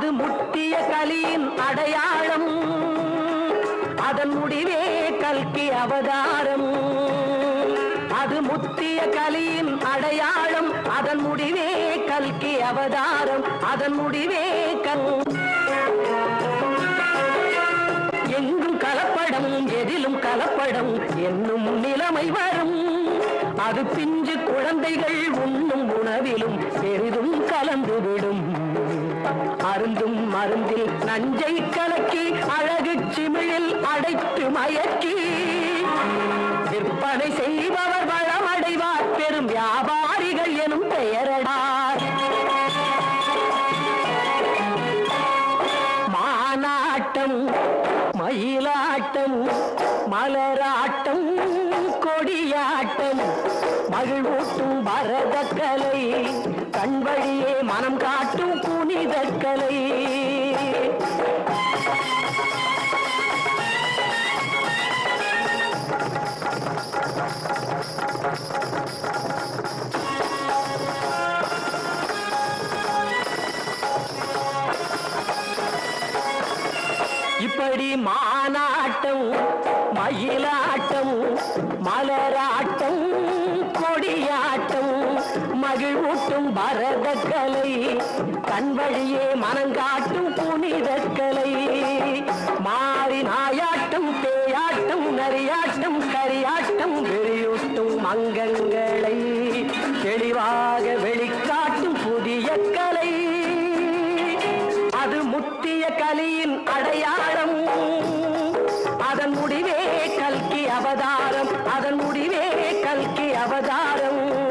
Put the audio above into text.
அது முட்டிய கலியின் அடையாளம். அதன் முடிவே கல்கி அவதாரம். அது முத்திய கலியின் அடையாளம். அதன் முடிவே கல்கி அவதாரம். அதன் முடிவே கல் எங்கும் கலப்படம் எதிலும் கலப்படம் என்னும் நிலைமை வரும். அது பிஞ்சு குழந்தைகள் உண்ணும் உணவிலும் பெரிதும் கலந்துவிடும் அருந்தும் மருந்தில் நஞ்சை கலக்கி அழகு சிமிழில் அடைத்து மயக்கி. விற்பனை செய்பவர் வளமடைவார் பெரும் வியாபாரிகள் எனும் பெயரடார் மானாட்டம் மயிலாட்டம் மலராட்டம் கொடியாட்டம் மகிழ்வூட்டும் பரதக்கலை கண்வழியே மனம் காட்டும் புனிதக்கலை இப்படி மானாட்டம் மயிலாட்டம் மலராட்டம் ஊட்டும் பரதக்கலை கண் வழியே மனங்காட்டும் புனிதக்கலை. மாறி நாயாட்டும் பேயாட்டும் நரியாட்டும் கரியாட்டும் வெளியூட்டும் அங்கங்களை. தெளிவாக வெளிக்காட்டும் புதிய கலை. அது முத்திய கலியின் அடையாளம். அதன் முடிவே கல்கி அவதாரம். அதன் முடிவே கல்கி அவதாரம்.